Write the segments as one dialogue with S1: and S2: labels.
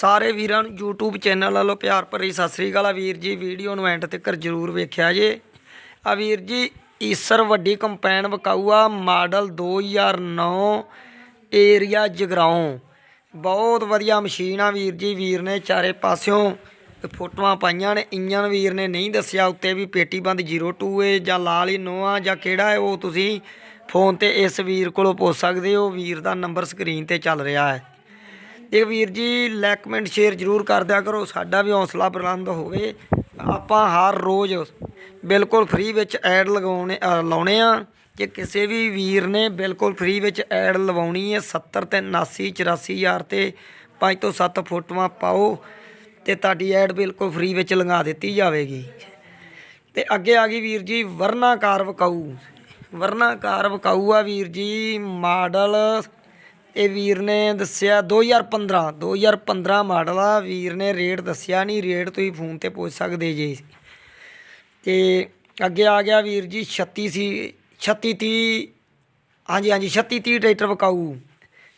S1: ਸਾਰੇ ਵੀਰਾਂ ਨੂੰ YouTube ਚੈਨਲ ਵੱਲੋਂ ਪਿਆਰ ਭਰੀ ਸਤਿ ਸ੍ਰੀ ਅਕਾਲ। ਆ ਵੀਰ ਜੀ, ਵੀਡੀਓ ਨੂੰ ਐਂਡ ਤੱਕ ਜਰੂਰ ਵੇਖਿਆ ਜੇ। ਆ ਵੀਰ ਜੀ, ਈਸਰ ਵੱਡੀ ਕੰਪੈਨ ਵਿਕਾਊ ਆ ਮਾਡਲ 2009 ਏਰੀਆ ਜਗਰਾਉਂ। ਬਹੁਤ ਵਧੀਆ ਮਸ਼ੀਨ ਆ ਵੀਰ ਜੀ, ਵੀਰ ਨੇ ਚਾਰੇ ਪਾਸਿਓਂ ਫੋਟੋਆਂ ਪਾਈਆਂ ਨੇ। ਇੰਜਨ ਵੀਰ ਨੇ ਨਹੀਂ ਦੱਸਿਆ ਉੱਤੇ ਵੀ ਪੇਟੀ ਬੰਦ 02 ਏ ਜਾਂ ਲਾਲ ਹੀ ਨੋਆ ਜਾਂ ਕਿਹੜਾ ਹੈ, ਉਹ ਤੁਸੀਂ ਫੋਨ ਤੇ ਇਸ ਵੀਰ ਕੋਲੋਂ ਪੁੱਛ ਸਕਦੇ ਹੋ। ਵੀਰ ਦਾ ਨੰਬਰ ਸਕਰੀਨ ਤੇ ਚੱਲ ਰਿਹਾ ਹੈ। ਇਹ ਵੀਰ ਜੀ ਲਾਈਕ ਕਮੈਂਟ ਸ਼ੇਅਰ ਜਰੂਰ ਕਰ ਦਿਆ ਕਰੋ। ਸਾਡਾ ਵੀ ਹੌਸਲਾ ਬੁਲੰਦ ਹੋਵੇ। ਆਪਾਂ ਹਰ ਰੋਜ਼ ਬਿਲਕੁਲ ਫ੍ਰੀ ਵਿੱਚ ਐਡ ਲਗਾਉਣੇ ਲਾਉਣੇ ਆ। ਕਿ ਕਿਸੇ ਵੀ ਵੀਰ ਨੇ ਬਿਲਕੁਲ ਫ੍ਰੀ ਵਿੱਚ ਐਡ ਲਵਾਉਣੀ ਹੈ 70 ਤੇ 79 84 ਹਜ਼ਾਰ ਤੇ 5 ਤੋਂ 7 ਫੋਟੋਆਂ ਪਾਓ ਤੇ ਤੁਹਾਡੀ ਐਡ ਬਿਲਕੁਲ ਫ੍ਰੀ ਵਿੱਚ ਲਗਾ ਦਿੱਤੀ ਜਾਵੇਗੀ। ਤੇ ਅੱਗੇ ਆ ਗਈ ਵੀਰ ਜੀ ਵਰਨਾਕਾਰ ਵਕਾਊ। ਵਰਨਾਕਾਰ ਵਕਾਊ ਆ ਵੀਰ ਜੀ, ਮਾਡਲ ਇਹ ਵੀਰ ਨੇ ਦੱਸਿਆ 2015 2015 ਮਾਡਲ ਆ, ਵੀਰ ਨੇ ਰੇਟ ਦੱਸਿਆ ਨਹੀਂ ਰੇਟ ਤੁਸੀਂ ਫੋਨ ਤੇ ਪੁੱਛ ਸਕਦੇ ਜੀ। ਤੇ ਅੱਗੇ ਆ ਗਿਆ ਵੀਰ ਜੀ 36 ਸੀ 36 30 ਹਾਂਜੀ ਹਾਂਜੀ 36 30 ਟਰੈਕਟਰ ਵਿਕਾਊ।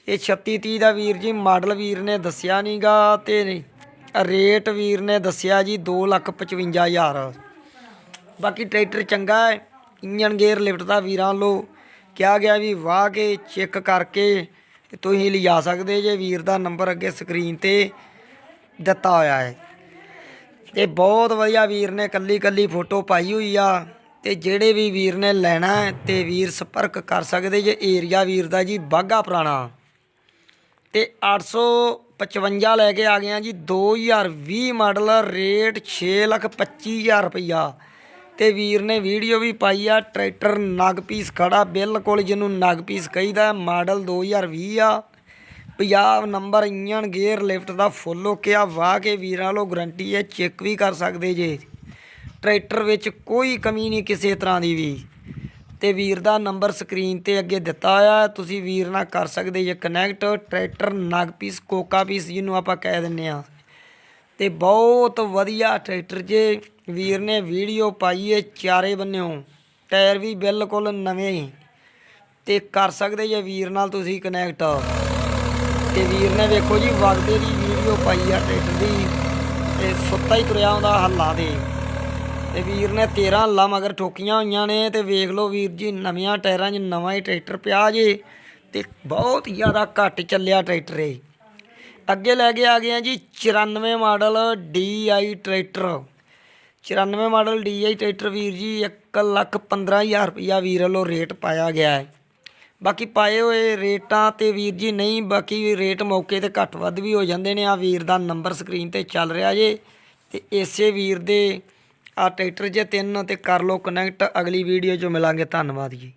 S1: ਇਹ 36 30 ਦਾ ਵੀਰ ਜੀ, ਮਾਡਲ ਵੀਰ ਨੇ ਦੱਸਿਆ ਨਹੀਂਗਾ ਤੇ ਰੇਟ ਵੀਰ ਨੇ ਦੱਸਿਆ ਜੀ 255000 ਬਾਕੀ ਟਰੈਕਟਰ ਚੰਗਾ ਹੈ ਇੰਜਨ ਗੇਅਰ ਲਿਫਟ ਦਾ ਵੀਰਾਂ ਲੋ ਕਿਹਾ ਗਿਆ ਵੀ ਵਾਹ ਕੇ ਚੈੱਕ ਕਰਕੇ ਤੇ ਤੁਸੀਂ ਲਿਜਾ ਸਕਦੇ ਜੇ ਵੀਰ ਦਾ ਨੰਬਰ ਅੱਗੇ ਸਕਰੀਨ ਤੇ ਦਿੱਤਾ ਹੋਇਆ ਹੈ। ਤੇ ਬਹੁਤ ਵਧੀਆ ਵੀਰ ਨੇ ਕੱਲੀ ਕੱਲੀ ਫੋਟੋ ਪਾਈ ਹੋਈ ਆ ਤੇ ਜਿਹੜੇ ਵੀ ਵੀਰ ਨੇ ਲੈਣਾ ਹੈ ਤੇ ਵੀਰ ਸੰਪਰਕ ਕਰ ਸਕਦੇ ਜੇ ਏਰੀਆ ਵੀਰ ਦਾ ਜੀ ਬਾਗਾ ਪੁਰਾਣਾ। ਤੇ 855 ਲੈ ਕੇ ਆ ਗਏ ਆ ਜੀ 2020 ਮਾਡਲ ਰੇਟ 625000 ਰੁਪਈਆ। ਤੇ ਵੀਰ ਨੇ ਵੀਡੀਓ ਵੀ ਪਾਈ ਆ, ਟਰੈਕਟਰ ਨਗ ਪੀਸ ਖੜਾ, ਬਿਲਕੁਲ ਜਿਹਨੂੰ ਨਗ ਪੀਸ ਕਹੀਦਾ, ਮਾਡਲ 2020 ਆ। Punjab number engine gear lift ਦਾ ਫੁੱਲ ਓਕਿਆ ਵਾਹ ਕੇ ਵੀਰਾਂ ਲੋ ਗਰੰਟੀ ਹੈ ਚੈੱਕ ਵੀ ਕਰ ਸਕਦੇ ਜੇ। ਟਰੈਕਟਰ ਵਿੱਚ ਕੋਈ ਕਮੀ ਨਹੀਂ ਕਿਸੇ ਤਰ੍ਹਾਂ ਦੀ ਵੀ। ਤੇ ਵੀਰ ਦਾ ਨੰਬਰ ਸਕਰੀਨ ਤੇ ਅੱਗੇ ਦਿੱਤਾ ਹੋਇਆ, ਤੁਸੀਂ ਵੀਰ ਨਾਲ ਕਰ ਸਕਦੇ ਜੇ ਕਨੈਕਟ ਟਰੈਕਟਰ ਨਗ ਪੀਸ, ਕੋਕਾ ਪੀਸ ਜਿਹਨੂੰ ਆਪਾਂ ਕਹਿ ਦਿੰਨੇ ਆ ਤੇ ਬਹੁਤ ਵਧੀਆ ਟਰੈਕਟਰ ਜੇ। ਵੀਰ ਨੇ ਵੀਡੀਓ ਪਾਈ ਏ, ਚਾਰੇ ਬੰਨਿਓ। ਟਾਇਰ ਵੀ ਬਿਲਕੁਲ ਨਵੇਂ ਹੀ। ਤੇ ਕਰ ਸਕਦੇ ਜੇ ਵੀਰ ਨਾਲ ਤੁਸੀਂ ਕਨੈਕਟ ਤੇ ਵੀਰ ਨੇ ਵੇਖੋ ਜੀ, ਵਗਦੇ ਦੀ ਵੀਡੀਓ ਪਾਈ ਆ ਟਰੈਕਟਰ ਦੀ। ਤੇ ਸੁੱਤਾ ਹੀ ਤੁਰਿਆ ਆਉਂਦਾ ਹੱਲਾ ਦੇ ਤੇ ਵੀਰ ਨੇ 13 ਹੱਲਾ ਮਗਰ ਠੋਕੀਆਂ ਹੋਈਆਂ ਨੇ। ਤੇ ਵੇਖ ਲਓ ਵੀਰ ਜੀ, ਨਵੀਆਂ ਟਾਇਰਾਂ 'ਚ ਨਵਾਂ ਹੀ ਟਰੈਕਟਰ ਪਿਆ ਜੇ। ਤੇ ਬਹੁਤ ਜ਼ਿਆਦਾ ਘੱਟ ਚੱਲਿਆ ਟਰੈਕਟਰ ਇਹ। ਅੱਗੇ ਲੈ ਕੇ ਆ ਗਏ ਆ ਜੀ 94 model DI tractor. 94 model DI tractor ਵੀਰ ਜੀ 1 ਲੱਖ 15000 ਰੁਪਇਆ ਵੀਰ ਵੱਲੋਂ ਰੇਟ ਪਾਇਆ ਗਿਆ ਹੈ। ਬਾਕੀ ਪਾਏ ਹੋਏ ਰੇਟਾਂ ਤੇ ਵੀਰ ਜੀ ਨਹੀਂ, ਬਾਕੀ ਰੇਟ ਮੌਕੇ ਤੇ ਘੱਟ ਵੱਧ ਵੀ ਹੋ ਜਾਂਦੇ ਨੇ। ਆ ਵੀਰ ਦਾ ਨੰਬਰ ਸਕਰੀਨ ਤੇ ਚੱਲ ਰਿਹਾ ਜੇ। ਤੇ ਇਸੇ ਵੀਰ ਦੇ ਆ ਟਰੈਕਟਰ ਜੇ ਤਿੰਨ ਤੇ ਕਰ ਲਓ ਕਨੈਕਟ ਅਗਲੀ ਵੀਡੀਓ 'ਚ ਮਿਲਾਂਗੇ। ਧੰਨਵਾਦ ਜੀ।